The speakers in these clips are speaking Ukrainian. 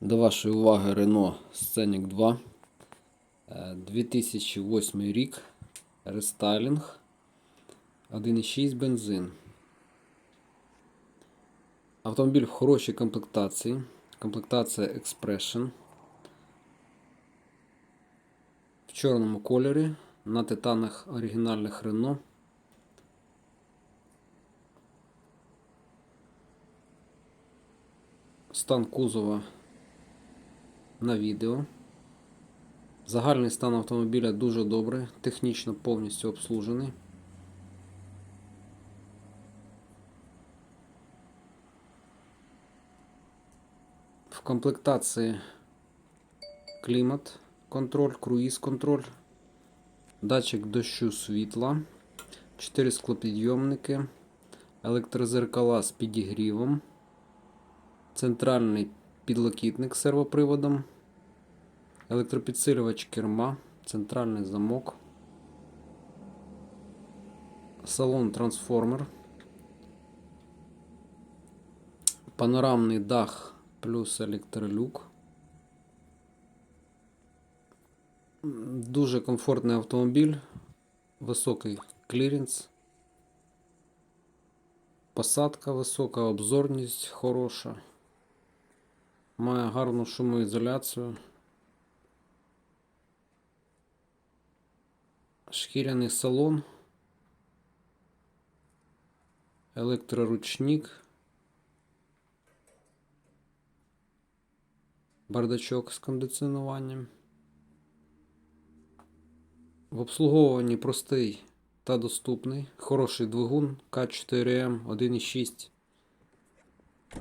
До вашої уваги Renault Scenic 2. Е, 2008 рік. Рестайлінг. 1,6 бензин. Автомобіль в хорошій комплектації. Комплектація Expression. В чорному кольорі. На титанах оригінальних Renault. Стан кузова на відео. Загальний стан автомобіля дуже добрий, технічно повністю обслужений. В комплектації клімат контроль, круїз контроль, датчик дощу світла, 4 склопідйомники, електрозеркала з підігрівом, центральний підлокітник з сервоприводом, електропідсилювач керма, центральний замок, салон трансформер, панорамний дах плюс електролюк. Дуже комфортний автомобіль, високий кліренс, посадка висока, обзорність хороша. Має гарну шумоізоляцію. Шкіряний салон. Електроручник. Бардачок з кондиціонуванням. В обслуговуванні простий та доступний. Хороший двигун К4М 1.6.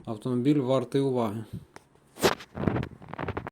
Автомобіль вартий уваги.